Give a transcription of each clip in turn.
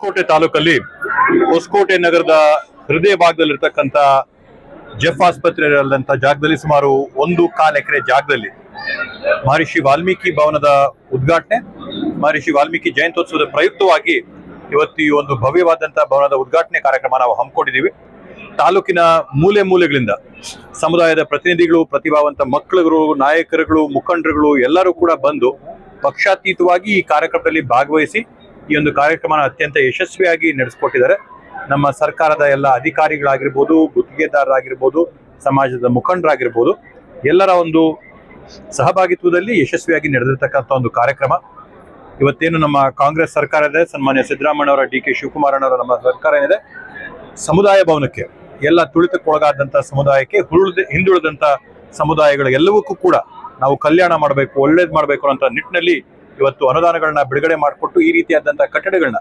ಹೊಸಕೋಟೆ ತಾಲೂಕಲ್ಲಿ ಹೊಸಕೋಟೆ ನಗರದ ಹೃದಯ ಭಾಗದಲ್ಲಿರ್ತಕ್ಕಂಥ ಜೆಫ್ ಆಸ್ಪತ್ರೆ ಜಾಗದಲ್ಲಿ ಸುಮಾರು ಒಂದು ಕಾಲ್ ಎಕರೆ ಜಾಗದಲ್ಲಿ ಮಹರ್ಷಿ ವಾಲ್ಮೀಕಿ ಭವನದ ಉದ್ಘಾಟನೆ, ಮಹರ್ಷಿ ವಾಲ್ಮೀಕಿ ಜಯಂತ್ಯೋತ್ಸವದ ಪ್ರಯುಕ್ತವಾಗಿ ಇವತ್ತು ಈ ಒಂದು ಭವ್ಯವಾದಂತಹ ಭವನದ ಉದ್ಘಾಟನೆ ಕಾರ್ಯಕ್ರಮ ನಾವು ಹಮ್ಮಿಕೊಂಡಿದ್ದೀವಿ. ತಾಲೂಕಿನ ಮೂಲೆ ಮೂಲೆಗಳಿಂದ ಸಮುದಾಯದ ಪ್ರತಿನಿಧಿಗಳು, ಪ್ರತಿಭಾವಂತ ಮಕ್ಕಳುಗಳು, ನಾಯಕರುಗಳು, ಮುಖಂಡರುಗಳು ಎಲ್ಲರೂ ಕೂಡ ಬಂದು ಪಕ್ಷಾತೀತವಾಗಿ ಈ ಕಾರ್ಯಕ್ರಮದಲ್ಲಿ ಭಾಗವಹಿಸಿ ಈ ಒಂದು ಕಾರ್ಯಕ್ರಮನ ಅತ್ಯಂತ ಯಶಸ್ವಿಯಾಗಿ ನಡೆಸಿಕೊಟ್ಟಿದ್ದಾರೆ. ನಮ್ಮ ಸರ್ಕಾರದ ಎಲ್ಲ ಅಧಿಕಾರಿಗಳಾಗಿರ್ಬೋದು, ಗುತ್ತಿಗೆದಾರರಾಗಿರ್ಬೋದು, ಸಮಾಜದ ಮುಖಂಡರಾಗಿರ್ಬೋದು, ಎಲ್ಲರ ಒಂದು ಸಹಭಾಗಿತ್ವದಲ್ಲಿ ಯಶಸ್ವಿಯಾಗಿ ನಡೆದಿರ್ತಕ್ಕಂಥ ಒಂದು ಕಾರ್ಯಕ್ರಮ. ಇವತ್ತೇನು ನಮ್ಮ ಕಾಂಗ್ರೆಸ್ ಸರ್ಕಾರ ಇದೆ, ಸನ್ಮಾನ್ಯ ಸಿದ್ದರಾಮಯ್ಯ ಅವರ ಡಿ ಕೆ ಶಿವಕುಮಾರಣ್ಣವರ ನಮ್ಮ ಸರ್ಕಾರ ಏನಿದೆ, ಸಮುದಾಯ ಭವನಕ್ಕೆ, ಎಲ್ಲ ತುಳಿತಕ್ಕೊಳಗಾದಂಥ ಸಮುದಾಯಕ್ಕೆ, ಹುರುಳಿದ, ಹಿಂದುಳಿದಂಥ ಸಮುದಾಯಗಳು ಎಲ್ಲವಕ್ಕೂ ಕೂಡ ನಾವು ಕಲ್ಯಾಣ ಮಾಡಬೇಕು, ಒಳ್ಳೇದು ಮಾಡಬೇಕು ಅಂತ ನಿಟ್ಟಿನಲ್ಲಿ ಇವತ್ತು ಅನುದಾನಗಳನ್ನ ಬಿಡುಗಡೆ ಮಾಡಿಕೊಟ್ಟು ಈ ರೀತಿಯಾದಂತಹ ಕಟ್ಟಡಗಳನ್ನ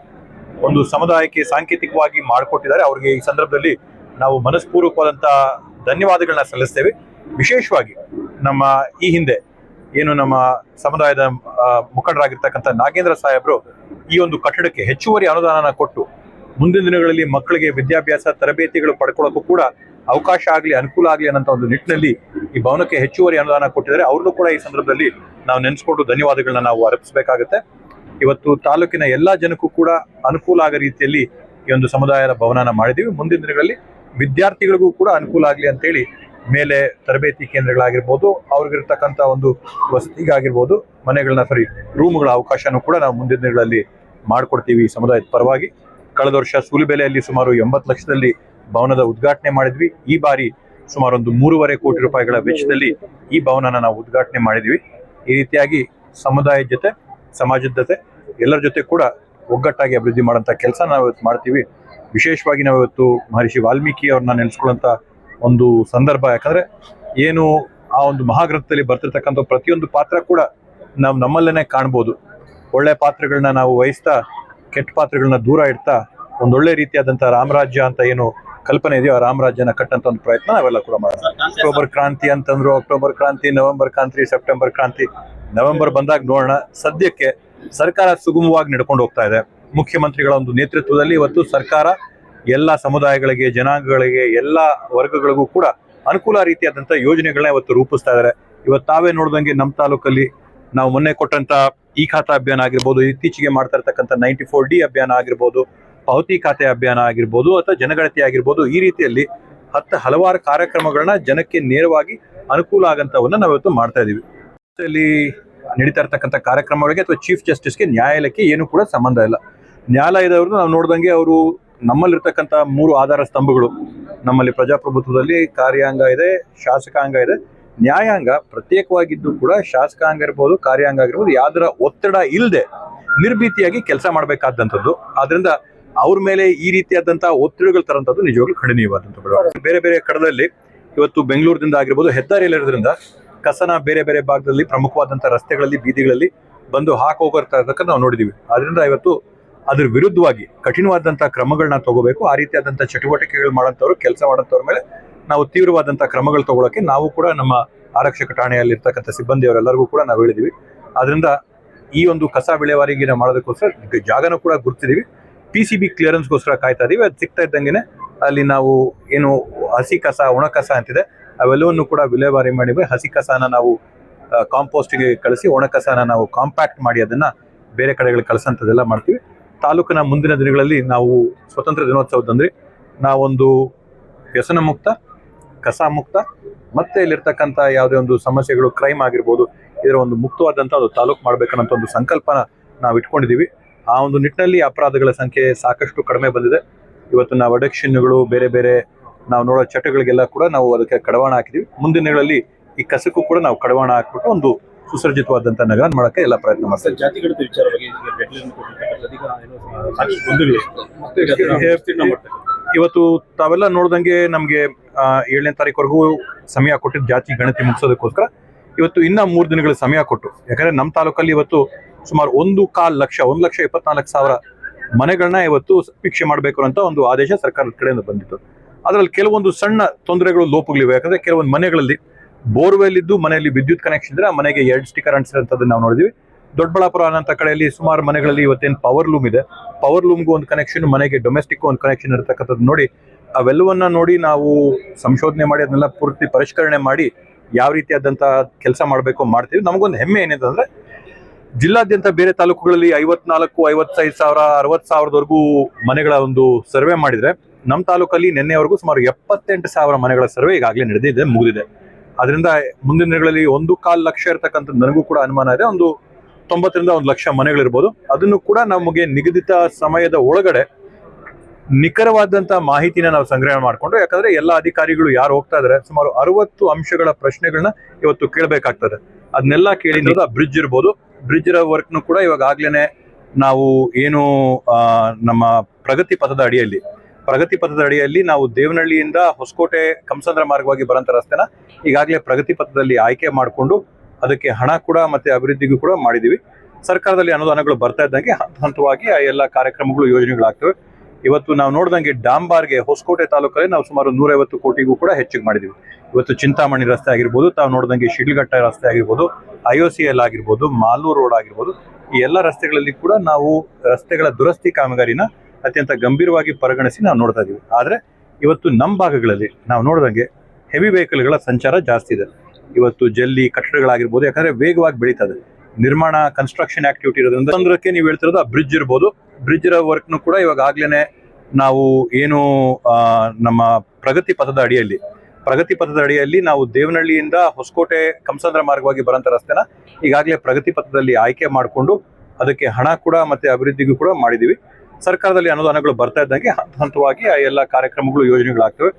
ಒಂದು ಸಮುದಾಯಕ್ಕೆ ಸಾಂಕೇತಿಕವಾಗಿ ಮಾಡಿಕೊಟ್ಟಿದ್ದಾರೆ. ಅವರಿಗೆ ಈ ಸಂದರ್ಭದಲ್ಲಿ ನಾವು ಮನಸ್ಪೂರ್ವಕವಾದಂತ ಧನ್ಯವಾದಗಳನ್ನ ಸಲ್ಲಿಸ್ತೇವೆ. ವಿಶೇಷವಾಗಿ ನಮ್ಮ ಈ ಹಿಂದೆ ಏನು ನಮ್ಮ ಸಮುದಾಯದ ಮುಖಂಡರಾಗಿರ್ತಕ್ಕಂಥ ನಾಗೇಂದ್ರ ಸಾಹೇಬರು ಈ ಒಂದು ಕಟ್ಟಡಕ್ಕೆ ಹೆಚ್ಚುವರಿ ಅನುದಾನನ ಕೊಟ್ಟು ಮುಂದಿನ ದಿನಗಳಲ್ಲಿ ಮಕ್ಕಳಿಗೆ ವಿದ್ಯಾಭ್ಯಾಸ, ತರಬೇತಿಗಳು ಪಡ್ಕೊಳ್ಳೋಕ್ಕೂ ಕೂಡ ಅವಕಾಶ ಆಗಲಿ, ಅನುಕೂಲ ಆಗಲಿ ಅನ್ನೋ ಒಂದು ನಿಟ್ಟಿನಲ್ಲಿ ಈ ಭವನಕ್ಕೆ ಹೆಚ್ಚುವರಿ ಅನುದಾನ ಕೊಟ್ಟಿದ್ದಾರೆ. ಅವ್ರನ್ನೂ ಕೂಡ ಈ ಸಂದರ್ಭದಲ್ಲಿ ನಾವು ನೆನೆಸ್ಕೊಂಡು ಧನ್ಯವಾದಗಳನ್ನ ನಾವು ಅರ್ಪಿಸಬೇಕಾಗುತ್ತೆ. ಇವತ್ತು ತಾಲೂಕಿನ ಎಲ್ಲ ಜನಕ್ಕೂ ಕೂಡ ಅನುಕೂಲ ಆಗೋ ರೀತಿಯಲ್ಲಿ ಈ ಒಂದು ಸಮುದಾಯದ ಭವನನ ಮಾಡಿದೀವಿ ಮುಂದಿನ ದಿನಗಳಲ್ಲಿ ವಿದ್ಯಾರ್ಥಿಗಳಿಗೂ ಕೂಡ ಅನುಕೂಲ ಆಗಲಿ ಅಂತೇಳಿ ಮೇಲೆ ತರಬೇತಿ ಕೇಂದ್ರಗಳಾಗಿರ್ಬೋದು, ಅವ್ರಿಗಿರ್ತಕ್ಕಂಥ ಒಂದು ವಸತಿಗಾಗಿರ್ಬೋದು ಮನೆಗಳನ್ನ ಸರಿ ರೂಮ್ಗಳ ಅವಕಾಶನೂ ಕೂಡ ನಾವು ಮುಂದಿನ ದಿನಗಳಲ್ಲಿ ಮಾಡಿಕೊಡ್ತೀವಿ ಸಮುದಾಯದ ಪರವಾಗಿ. ಕಳೆದ ವರ್ಷ ಸೂಲಿಬೆಲೆಯಲ್ಲಿ ಸುಮಾರು ಎಂಬತ್ತು ಲಕ್ಷದಲ್ಲಿ ಭವನದ ಉದ್ಘಾಟನೆ ಮಾಡಿದ್ವಿ. ಈ ಬಾರಿ ಸುಮಾರು ಒಂದು ಮೂರುವರೆ ಕೋಟಿ ರೂಪಾಯಿಗಳ ವೆಚ್ಚದಲ್ಲಿ ಈ ಭವನನ ನಾವು ಉದ್ಘಾಟನೆ ಮಾಡಿದ್ವಿ. ಈ ರೀತಿಯಾಗಿ ಸಮುದಾಯದ ಜೊತೆ, ಸಮಾಜದ ಜೊತೆ, ಎಲ್ಲರ ಜೊತೆ ಕೂಡ ಒಗ್ಗಟ್ಟಾಗಿ ಅಭಿವೃದ್ಧಿ ಮಾಡೋಂಥ ಕೆಲಸ ನಾವು ಇವತ್ತು ಮಾಡ್ತೀವಿ. ವಿಶೇಷವಾಗಿ ನಾವು ಇವತ್ತು ಮಹರ್ಷಿ ವಾಲ್ಮೀಕಿ ಅವ್ರನ್ನ ನೆನೆಸ್ಕೊಳ್ಳೋಂಥ ಒಂದು ಸಂದರ್ಭ. ಯಾಕಂದ್ರೆ ಏನು ಆ ಒಂದು ಮಹಾಗ್ರಂಥದಲ್ಲಿ ಬರ್ತಿರ್ತಕ್ಕಂಥ ಪ್ರತಿಯೊಂದು ಪಾತ್ರ ಕೂಡ ನಾವು ನಮ್ಮಲ್ಲೇ ಕಾಣ್ಬೋದು. ಒಳ್ಳೆ ಪಾತ್ರಗಳನ್ನ ನಾವು ವಹಿಸ್ತಾ, ಕೆಟ್ಟ ಪಾತ್ರಗಳನ್ನ ದೂರ ಇಡ್ತಾ, ಒಂದೊಳ್ಳೆ ರೀತಿಯಾದಂಥ ರಾಮರಾಜ್ಯ ಅಂತ ಏನು ಕಲ್ಪನೆ ಇದೆಯೋ ಆ ರಾಮರಾಜ್ಯನ ಕಟ್ಟಂತ ಒಂದು ಪ್ರಯತ್ನ ನಾವೆಲ್ಲ ಕೂಡ ಮಾಡೋಣ ಅಕ್ಟೋಬರ್ ಕ್ರಾಂತಿ ಅಂತಂದ್ರು ಅಕ್ಟೋಬರ್ ಕ್ರಾಂತಿ ನವೆಂಬರ್ ಕ್ರಾಂತಿ ಸೆಪ್ಟೆಂಬರ್ ಕ್ರಾಂತಿ ನವೆಂಬರ್ ಬಂದಾಗ ನೋಡೋಣ. ಸದ್ಯಕ್ಕೆ ಸರ್ಕಾರ ಸುಗಮವಾಗಿ ನಡ್ಕೊಂಡು ಹೋಗ್ತಾ ಇದೆ. ಮುಖ್ಯಮಂತ್ರಿಗಳ ಒಂದು ನೇತೃತ್ವದಲ್ಲಿ ಇವತ್ತು ಸರ್ಕಾರ ಎಲ್ಲ ಸಮುದಾಯಗಳಿಗೆ ಜನಾಂಗಗಳಿಗೆ ಎಲ್ಲ ವರ್ಗಗಳಿಗೂ ಕೂಡ ಅನುಕೂಲ ರೀತಿಯಾದಂಥ ಯೋಜನೆಗಳನ್ನ ಇವತ್ತು ರೂಪಿಸ್ತಾ ಇದ್ದಾರೆ. ಇವತ್ತು ತಾವೇ ನೋಡ್ದಂಗೆ ನಮ್ಮ ತಾಲೂಕಲ್ಲಿ ನಾವು ಮೊನ್ನೆ ಕೊಟ್ಟಂತ ಈ ಖಾತಾ ಅಭಿಯಾನ ಆಗಿರ್ಬೋದು ಇತ್ತೀಚೆಗೆ ಮಾಡ್ತಾ ಇರ್ತಕ್ಕಂಥ ನೈಂಟಿ ಫೋರ್ ಡಿ ಅಭಿಯಾನ ಆಗಿರ್ಬೋದು ಪಾವತಿ ಖಾತೆ ಅಭಿಯಾನ ಆಗಿರ್ಬೋದು ಅಥವಾ ಜನಗಣತಿ ಆಗಿರ್ಬೋದು ಈ ರೀತಿಯಲ್ಲಿ ಹತ್ತು ಹಲವಾರು ಕಾರ್ಯಕ್ರಮಗಳನ್ನ ಜನಕ್ಕೆ ನೇರವಾಗಿ ಅನುಕೂಲ ಆಗಂತವನ್ನ ನಾವು ಇವತ್ತು ಮಾಡ್ತಾ ಇದೀವಿ. ಇಲ್ಲಿ ನಡೀತಾ ಇರ್ತಕ್ಕಂಥ ಕಾರ್ಯಕ್ರಮಗಳಿಗೆ ಅಥವಾ ಚೀಫ್ ಜಸ್ಟಿಸ್ಗೆ ನ್ಯಾಯಾಲಯಕ್ಕೆ ಏನು ಕೂಡ ಸಂಬಂಧ ಇಲ್ಲ. ನ್ಯಾಯಾಲಯದವ್ರದ್ದು ನಾವು ನೋಡ್ದಂಗೆ ಅವರು ನಮ್ಮಲ್ಲಿರ್ತಕ್ಕಂಥ ಮೂರು ಆಧಾರ ಸ್ತಂಭಗಳು. ನಮ್ಮಲ್ಲಿ ಪ್ರಜಾಪ್ರಭುತ್ವದಲ್ಲಿ ಕಾರ್ಯಾಂಗ ಇದೆ, ಶಾಸಕಾಂಗ ಇದೆ. ನ್ಯಾಯಾಂಗ ಪ್ರತ್ಯೇಕವಾಗಿದ್ದು ಕೂಡ ಶಾಸಕಾಂಗ ಇರ್ಬೋದು, ಕಾರ್ಯಾಂಗ ಆಗಿರ್ಬೋದು, ಯಾವ್ದರ ಒತ್ತಡ ಇಲ್ಲದೆ ನಿರ್ಭೀತಿಯಾಗಿ ಕೆಲಸ ಮಾಡಬೇಕಾದಂಥದ್ದು. ಆದ್ರಿಂದ ಅವ್ರ ಮೇಲೆ ಈ ರೀತಿಯಾದಂತಹ ಒತ್ತಡಗಳು ತರಂತದ್ದು ನಿಜವಾಗ್ಲೂ ಖಂಡನೀಯವಾದಂತ. ಬೇರೆ ಬೇರೆ ಕಡದಲ್ಲಿ ಇವತ್ತು ಬೆಂಗಳೂರಿನಿಂದ ಆಗಿರ್ಬೋದು ಹೆದ್ದಾರಿಯಲ್ಲಿ ಇರೋದ್ರಿಂದ ಕಸನ ಬೇರೆ ಬೇರೆ ಭಾಗದಲ್ಲಿ ಪ್ರಮುಖವಾದಂಥ ರಸ್ತೆಗಳಲ್ಲಿ, ಬೀದಿಗಳಲ್ಲಿ ಬಂದು ಹಾಕಿ ಹೋಗಿರ್ತಕ್ಕಂಥ ನಾವು ನೋಡಿದೀವಿ. ಅದರಿಂದ ಇವತ್ತು ಅದ್ರ ವಿರುದ್ಧವಾಗಿ ಕಠಿಣವಾದಂಥ ಕ್ರಮಗಳನ್ನ ತಗೋಬೇಕು. ಆ ರೀತಿಯಾದಂಥ ಚಟುವಟಿಕೆಗಳು ಮಾಡೋಂಥವ್ರು ಕೆಲಸ ಮಾಡೋಂಥವ್ರ ಮೇಲೆ ನಾವು ತೀವ್ರವಾದಂಥ ಕ್ರಮಗಳು ತಗೊಳಕ್ಕೆ ನಾವು ಕೂಡ ನಮ್ಮ ಆರಕ್ಷಕ ಠಾಣೆಯಲ್ಲಿರ್ತಕ್ಕಂಥ ಸಿಬ್ಬಂದಿಯವರೆಲ್ಲರಿಗೂ ಕೂಡ ನಾವು ಹೇಳಿದೀವಿ. ಆದ್ರಿಂದ ಈ ಒಂದು ಕಸ ವಿಲೇವಾರಿಗೆ ನಾವು ಮಾಡೋದಕ್ಕೋಸ್ಕರ ಜಾಗನೂ ಕೂಡ ಗುರುತಿದೀವಿ ಪಿ ಸಿ ಬಿ ಕ್ಲಿಯರೆನ್ಸ್ಗೋಸ್ಕರ ಕಾಯ್ತಾ ಇದೀವಿ. ಅದು ಸಿಗ್ತಾ ಇದ್ದಂಗೆನೆ ಅಲ್ಲಿ ನಾವು ಏನು ಹಸಿ ಕಸ, ಒಣ ಕಸ ಅಂತಿದೆ, ಅವೆಲ್ಲವನ್ನು ಕೂಡ ವಿಲೇವಾರಿ ಮಾಡಿವೆ ಹಸಿ ಕಸನ ನಾವು ಕಾಂಪೋಸ್ಟಿಗೆ ಕಳಿಸಿ, ಒಣ ಕಸನ ನಾವು ಕಾಂಪ್ಯಾಕ್ಟ್ ಮಾಡಿ ಅದನ್ನ ಬೇರೆ ಕಡೆಗಳಿಗೆ ಕಳಿಸೋಂಥದ್ದೆಲ್ಲ ಮಾಡ್ತೀವಿ. ತಾಲೂಕಿನ ಮುಂದಿನ ದಿನಗಳಲ್ಲಿ ನಾವು ಸ್ವತಂತ್ರ ದಿನೋತ್ಸವದಂದ್ರೆ ನಾವೊಂದು ವ್ಯಸನ ಮುಕ್ತ, ಕಸ ಮುಕ್ತ, ಮತ್ತೆ ಇಲ್ಲಿರ್ತಕ್ಕಂಥ ಯಾವುದೇ ಒಂದು ಸಮಸ್ಯೆಗಳು ಕ್ರೈಮ್ ಆಗಿರ್ಬೋದು, ಇದರ ಒಂದು ಮುಕ್ತವಾದಂಥ ಒಂದು ತಾಲೂಕು ಮಾಡ್ಬೇಕನ್ನೋ ಒಂದು ಸಂಕಲ್ಪನ ನಾವು ಇಟ್ಕೊಂಡಿದ್ದೀವಿ ಆ ಒಂದು ನಿಟ್ಟಿನಲ್ಲಿ ಅಪರಾಧಗಳ ಸಂಖ್ಯೆ ಸಾಕಷ್ಟು ಕಡಿಮೆ ಬಂದಿದೆ. ಇವತ್ತು ನಾವು ಅಡಕ್ಷನ್ಗಳು ಬೇರೆ ಬೇರೆ ನಾವು ನೋಡೋ ಚಟಗಳಿಗೆಲ್ಲ ಕೂಡ ನಾವು ಅದಕ್ಕೆ ಕಡವಾಣ ಹಾಕಿದೀವಿ. ಮುಂದಿನ ದಿನಗಳಲ್ಲಿ ಈ ಕಸಕ್ಕೂ ಕೂಡ ನಾವು ಕಡವಾಣ ಹಾಕ್ಬಿಟ್ಟು ಒಂದು ಸುಸರ್ಜಿತವಾದಂಥ ನಗರ ಮಾಡಕ್ಕೆ ಎಲ್ಲ ಪ್ರಯತ್ನ ಮಾಡ್ತಾರೆ. ಇವತ್ತು ತಾವೆಲ್ಲ ನೋಡ್ದಂಗೆ ನಮಗೆ ಏಳನೇ ತಾರೀಕುವರೆಗೂ ಸಮಯ ಕೊಟ್ಟಿದ್ದು ಜಾತಿ ಗಣತಿ ಮುಗಿಸೋದಕ್ಕೋಸ್ಕರ ಇವತ್ತು ಇನ್ನ ಮೂರು ದಿನಗಳ ಸಮಯ ಕೊಟ್ಟು ಯಾಕಂದ್ರೆ ನಮ್ಮ ತಾಲೂಕಲ್ಲಿ ಇವತ್ತು ಸುಮಾರು ಒಂದು ಕಾಲ್ ಲಕ್ಷ, ಒಂದು ಲಕ್ಷ ಇಪ್ಪತ್ನಾಲ್ಕು ಸಾವಿರ ಮನೆಗಳನ್ನ ಇವತ್ತು ವೀಕ್ಷೆ ಮಾಡಬೇಕು ಅಂತ ಒಂದು ಆದೇಶ ಸರ್ಕಾರದ ಕಡೆಯಿಂದ ಬಂದಿತ್ತು. ಅದರಲ್ಲಿ ಕೆಲವೊಂದು ಸಣ್ಣ ತೊಂದರೆಗಳು ಲೋಪಗಳಿವೆ. ಯಾಕಂದ್ರೆ ಕೆಲವೊಂದು ಮನೆಗಳಲ್ಲಿ ಬೋರ್ವೆಲ್ ಇದ್ದು ಮನೆಯಲ್ಲಿ ವಿದ್ಯುತ್ ಕನೆಕ್ಷನ್ ಇದ್ರೆ ಆ ಮನೆಗೆ ಎರಡು ಸ್ಟಿಕರ್ ಅಂಟಿಸಿರೋಂಥದ್ದು ನಾವು ನೋಡಿದ್ವಿ. ದೊಡ್ಡಬಳ್ಳಾಪುರ ಅನ್ನೋ ಕಡೆಯಲ್ಲಿ ಸುಮಾರು ಮನೆಗಳಲ್ಲಿ ಇವತ್ತೇನು ಪವರ್ ಲೂಮ್ ಇದೆ. ಪವರ್ ಲೂಮ್ಗೂ ಒಂದು ಕನೆಕ್ಷನ್ ಮನೆಗೆ ಡೊಮೆಸ್ಟಿಕ್ ಒಂದು ಕನೆಕ್ಷನ್ ಇರತಕ್ಕಂಥದ್ದು ನೋಡಿ. ಅವೆಲ್ಲವನ್ನ ನೋಡಿ ನಾವು ಸಂಶೋಧನೆ ಮಾಡಿ, ಅದನ್ನೆಲ್ಲ ಪೂರ್ತಿ ಪರಿಷ್ಕರಣೆ ಮಾಡಿ ಯಾವ ರೀತಿಯಾದಂಥ ಕೆಲಸ ಮಾಡಬೇಕು ಮಾಡ್ತೀವಿ. ನಮಗೊಂದು ಹೆಮ್ಮೆ ಏನಿದೆ ಅಂದ್ರೆ ಜಿಲ್ಲಾದ್ಯಂತ ಬೇರೆ ತಾಲೂಕುಗಳಲ್ಲಿ ಐವತ್ನಾಲ್ಕು ಐವತ್ತೈದು ಸಾವಿರ ಅರವತ್ತು ಸಾವಿರದವರೆಗೂ ಮನೆಗಳ ಒಂದು ಸರ್ವೆ ಮಾಡಿದ್ರೆ ನಮ್ಮ ತಾಲೂಕಲ್ಲಿ ನಿನ್ನೆವರೆಗೂ ಸುಮಾರು ಎಪ್ಪತ್ತೆಂಟು ಸಾವಿರ ಮನೆಗಳ ಸರ್ವೆ ಈಗಾಗಲೇ ನಡೆದಿದೆ ಮುಗಿದಿದೆ. ಅದರಿಂದ ಮುಂದಿನ ದಿನಗಳಲ್ಲಿ ಒಂದು ಕಾಲು ಲಕ್ಷ ಇರತಕ್ಕಂಥದ್ದು ನನಗೂ ಕೂಡ ಅನುಮಾನ ಇದೆ. ಒಂದು ತೊಂಬತ್ತರಿಂದ ಒಂದು ಲಕ್ಷ ಮನೆಗಳಿರ್ಬೋದು. ಅದನ್ನು ಕೂಡ ನಮಗೆ ನಿಗದಿತ ಸಮಯದ ಒಳಗಡೆ ನಿಖರವಾದಂತ ಮಾಹಿತಿನ ನಾವು ಸಂಗ್ರಹ ಮಾಡಿಕೊಂಡು ಯಾಕಂದ್ರೆ ಎಲ್ಲ ಅಧಿಕಾರಿಗಳು ಯಾರು ಹೋಗ್ತಾ ಇದಾರೆ ಸುಮಾರು ಅರವತ್ತು ಅಂಶಗಳ ಪ್ರಶ್ನೆಗಳನ್ನ ಇವತ್ತು ಕೇಳಬೇಕಾಗ್ತದೆ. ಅದನ್ನೆಲ್ಲ ಕೇಳಿದ್ರೆ ಬ್ರಿಡ್ಜ್ ಇರ್ಬೋದು. ಬ್ರಿಡ್ಜ್ ಇರೋ ವರ್ಕ್ನು ಕೂಡ ಇವಾಗ ಆಗ್ಲೇನೆ ನಾವು ಏನು ನಮ್ಮ ಪ್ರಗತಿ ಪಥದ ಅಡಿಯಲ್ಲಿ, ಪ್ರಗತಿ ಪಥದ ಅಡಿಯಲ್ಲಿ ನಾವು ದೇವನಹಳ್ಳಿಯಿಂದ ಹೊಸಕೋಟೆ ಕಂಸಂದ್ರ ಮಾರ್ಗವಾಗಿ ಬರೋಂಥ ರಸ್ತೆನ ಈಗಾಗಲೇ ಪ್ರಗತಿ ಪಥದಲ್ಲಿ ಆಯ್ಕೆ ಮಾಡಿಕೊಂಡು ಅದಕ್ಕೆ ಹಣ ಕೂಡ ಮತ್ತೆ ಅಭಿವೃದ್ಧಿಗೂ ಕೂಡ ಮಾಡಿದೀವಿ ಸರ್ಕಾರದಲ್ಲಿ ಅನುದಾನಗಳು ಬರ್ತಾ ಇದ್ದಂಗೆ ಹಂತ ಹಂತವಾಗಿ ಆ ಎಲ್ಲ ಕಾರ್ಯಕ್ರಮಗಳು, ಯೋಜನೆಗಳಾಗ್ತವೆ. ಇವತ್ತು ನಾವು ನೋಡ್ದಂಗೆ ಡಾಂಬಾರ್ಗೆ ಹೊಸಕೋಟೆ ತಾಲೂಕಲ್ಲಿ ನಾವು ಸುಮಾರು ನೂರೈವತ್ತು ಕೋಟಿಗೂ ಕೂಡ ಹೆಚ್ಚಿಗೆ ಮಾಡಿದೀವಿ. ಇವತ್ತು ಚಿಂತಾಮಣಿ ರಸ್ತೆ ಆಗಿರ್ಬೋದು, ತಾವು ನೋಡ್ದಂಗೆ ಶಿಡ್ಲಘಟ್ಟ ರಸ್ತೆ ಆಗಿರ್ಬೋದು ಐ ಒ ಸಿ ಎಲ್ ಆಗಿರ್ಬೋದು, ಮಾಲೂರು ರೋಡ್ ಆಗಿರ್ಬೋದು, ಈ ಎಲ್ಲ ರಸ್ತೆಗಳಲ್ಲಿ ಕೂಡ ನಾವು ರಸ್ತೆಗಳ ದುರಸ್ತಿ ಕಾಮಗಾರಿನ ಅತ್ಯಂತ ಗಂಭೀರವಾಗಿ ಪರಿಗಣಿಸಿ ನಾವು ನೋಡ್ತಾ ಇದೀವಿ. ಆದರೆ ಇವತ್ತು ನಮ್ಮ ಭಾಗಗಳಲ್ಲಿ ನಾವು ನೋಡ್ದಂಗೆ ಹೆವಿ ವೆಹಿಕಲ್ಗಳ ಸಂಚಾರ ಜಾಸ್ತಿ ಇದೆ. ಇವತ್ತು ಜಲ್ಲಿ ಕಟ್ಟಡಗಳಾಗಿರ್ಬೋದು, ಯಾಕಂದ್ರೆ ವೇಗವಾಗಿ ಬೆಳೀತಾ ಇದೆ. ನಿರ್ಮಾಣ ಕನ್ಸ್ಟ್ರಕ್ಷನ್ ಆಕ್ಟಿವಿಟಿ ಇರೋದ್ರಿಂದ ಸಂದರ್ಭಕ್ಕೆ ನೀವು ಹೇಳ್ತಿರೋದು ಆ ಬ್ರಿಡ್ಜ್ ಇರ್ಬೋದು. ಬ್ರಿಡ್ಜ್ ಇರೋ ವರ್ಕ್ನು ಕೂಡ ಇವಾಗ ಆಗ್ಲೇನೆ ನಾವು ಏನು ನಮ್ಮ ಪ್ರಗತಿ ಪಥದ ಅಡಿಯಲ್ಲಿ, ಪ್ರಗತಿ ಪಥದ ಅಡಿಯಲ್ಲಿ ನಾವು ದೇವನಹಳ್ಳಿಯಿಂದ ಹೊಸಕೋಟೆ ಕಂಸಂದ್ರ ಮಾರ್ಗವಾಗಿ ಬರೋಂಥ ರಸ್ತೆನ ಈಗಾಗಲೇ ಪ್ರಗತಿ ಪಥದಲ್ಲಿ ಆಯ್ಕೆ ಮಾಡಿಕೊಂಡು ಅದಕ್ಕೆ ಹಣ ಕೂಡ ಮತ್ತೆ ಅಭಿವೃದ್ಧಿಗೂ ಕೂಡ ಮಾಡಿದೀವಿ ಸರ್ಕಾರದಲ್ಲಿ ಅನುದಾನಗಳು ಬರ್ತಾ ಇದ್ದಂಗೆ ಹಂತ ಹಂತವಾಗಿ ಆ ಎಲ್ಲ ಕಾರ್ಯಕ್ರಮಗಳು, ಯೋಜನೆಗಳಾಗ್ತವೆ.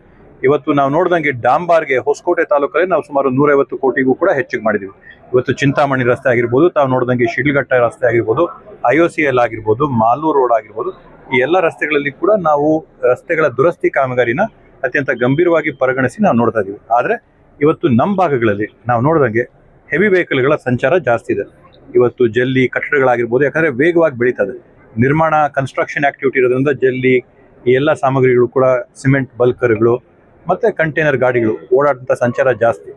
ಇವತ್ತು ನಾವು ನೋಡಿದಂಗೆ ಡಾಂಬಾರ್ಗೆ ಹೊಸಕೋಟೆ ತಾಲೂಕಲ್ಲಿ ನಾವು ಸುಮಾರು ನೂರೈವತ್ತು ಕೋಟಿಗೂ ಕೂಡ ಹೆಚ್ಚಿಗೆ ಮಾಡಿದೀವಿ. ಇವತ್ತು ಚಿಂತಾಮಣಿ ರಸ್ತೆ ಆಗಿರ್ಬೋದು, ತಾವು ನೋಡಿದಂಗೆ ಶಿಡ್ಲಘಟ್ಟ ರಸ್ತೆ ಆಗಿರ್ಬೋದು ಐ ಒ ಸಿ ಎಲ್ ಆಗಿರ್ಬೋದು, ಮಾಲೂರು ರೋಡ್ ಆಗಿರ್ಬೋದು, ಈ ಎಲ್ಲ ರಸ್ತೆಗಳಲ್ಲಿ ಕೂಡ ನಾವು ರಸ್ತೆಗಳ ದುರಸ್ತಿ ಕಾಮಗಾರಿನ ಅತ್ಯಂತ ಗಂಭೀರವಾಗಿ ಪರಿಗಣಿಸಿ ನಾವು ನೋಡ್ತಾ ಇದ್ದೀವಿ ಆದರೆ ಇವತ್ತು ನಮ್ಮ ಭಾಗಗಳಲ್ಲಿ ನಾವು ನೋಡಿದಂಗೆ ಹೆವಿ ವೆಹಿಕಲ್ಗಳ ಸಂಚಾರ ಜಾಸ್ತಿ ಇದೆ. ಇವತ್ತು ಜಲ್ಲಿ ಕಟ್ಟಡಗಳಾಗಿರ್ಬೋದು, ಯಾಕಂದ್ರೆ ವೇಗವಾಗಿ ಬೆಳೀತದೆ. ನಿರ್ಮಾಣ, ಕನ್ಸ್ಟ್ರಕ್ಷನ್ ಆಕ್ಟಿವಿಟಿ ಇರೋದ್ರಿಂದ ಜಲ್ಲಿ ಈ ಎಲ್ಲ ಸಾಮಗ್ರಿಗಳು ಕೂಡ ಸಿಮೆಂಟ್, ಬಲ್ಕರ್ಗಳು ಮತ್ತೆ ಕಂಟೈನರ್ ಗಾಡಿಗಳು ಓಡಾಡುವಂಥ ಸಂಚಾರ ಜಾಸ್ತಿ.